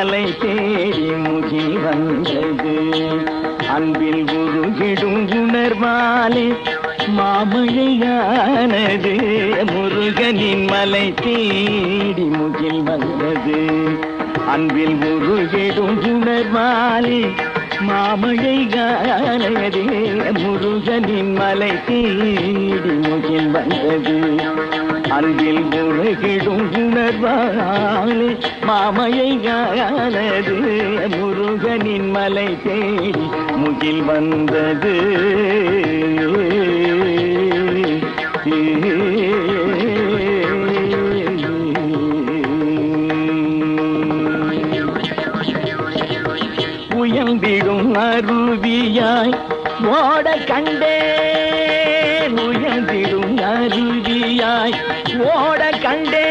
மலை தேடி முகி வந்தது. அன்பில் உருகிடும் உணர்வாலே மாமழையானது. முருகனின் மலை தேடி முகில் வந்தது. அன்பில் உருகிடும் உணர்வாலே மாமழையானது. முருகனின் மலை தேடி முகில் வந்தது. அன்பில் முருகிடும் உணர்வாலே மாமையை காலது முருகனின் மலை தேடி முகில் வந்தது. உயர்ந்திடும் அருவியாய் ஓட கண்டே. உயர்ந்திடும் அருவியாய் ஓட கண்டே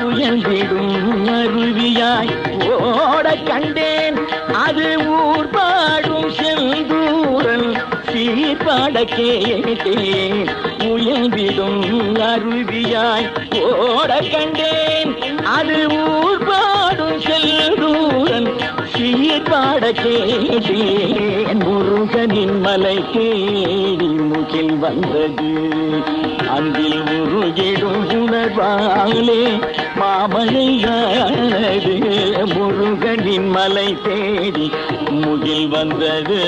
உயர்ந்திடும் அருவியாய் ஓட கண்டேன். அது ஊர் பாடும் செந்தூரல் சீர்பாட கேட்டேன். உயர்ந்திடும் அருவியாய் ஓட கண்டேன். அது ஊர் பாடும் செல்தூரன் சீர்பாட கேட்டேன். முருகனின் மலை தேடி முகில் வந்தது. அன்பில் உருகிடும் உணர்வாலே மாமழையானது முருகனின் மலை தேடி முகில் வந்தது.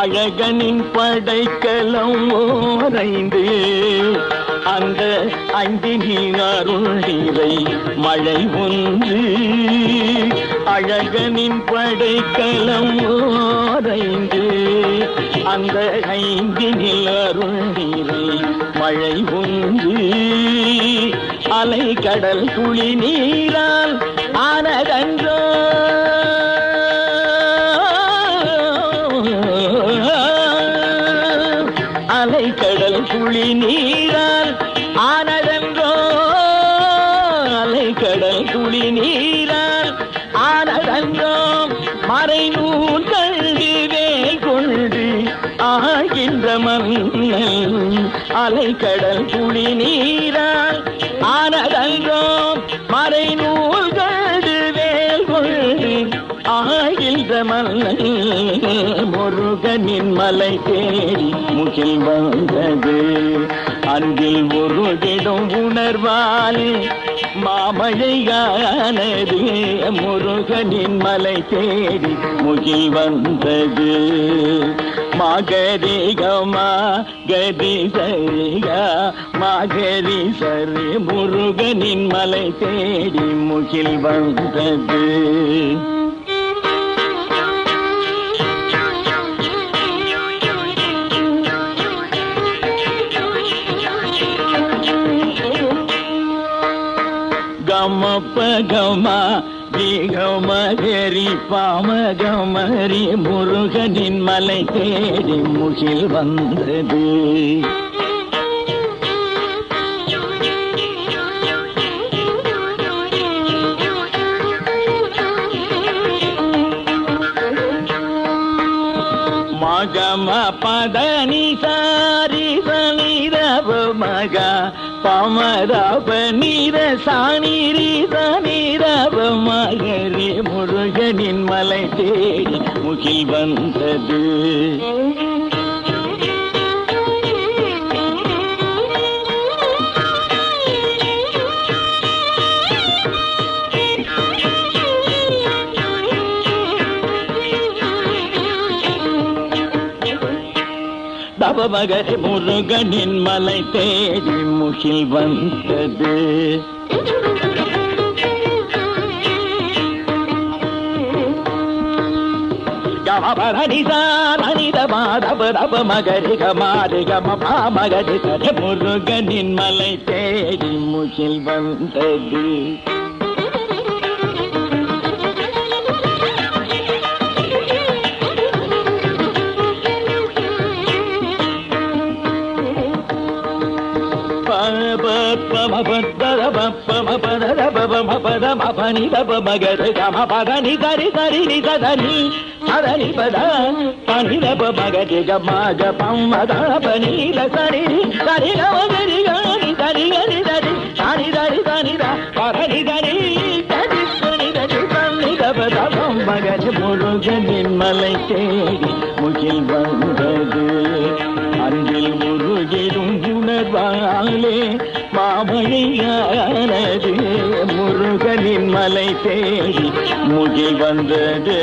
அழகனின் படைக்கலம் ஓரைந்து அந்த அஞ்சினின் அருளிரை மழை ஒன்று அழகனின் படைக்கலம் ஓரைந்து அந்த ஐந்தினில் அருளிரை மழை ஒன்று. அலை கடல் துளி நீரால் ஆனதன்றோ? அலை கடல் புளி நீர் நீரால் ஆனதென்றோ மறைநூல் கல்வி வேல் கொண்டு ஆகின்ற மன்னன் அலைக்கடல் புளி நீர் மலை தேடி முகில் வந்தது. அன்பில் உருகிடும் உணர்வாலே மாமழையானது முருகனின் மலை தேடி முகில் வந்தது. மாகரிகமா கதி சரிகா மாகரி சரி முருகனின் மலை தேடி முகில் வந்தது. கம பகம பாமகமரி முருகனின் மலை தேடி முகில் வந்தது. மகம பதனிசா மகா பமரப நீர சாணிரி நீரப மகரி முருகனின் மலை தேடி முகில் வந்தது. தவமகரி முருகனின் மலை தேடி முகில் வந்தது. முருகனின் மலை தேடி முகில் வந்தது. பமப தப கம பதனி தரி தரி நி ததனி பத பனி தப பனி கம கரி கரி தரி தரி பரணி தரி தரி தரி தப தபம் முருகனின் மலை தேடி முகில் வந்தது அருகில் முருகிடும் உணர்வாலே மாமணியானது முருகனின் மலை தேடி முகில் வந்தது.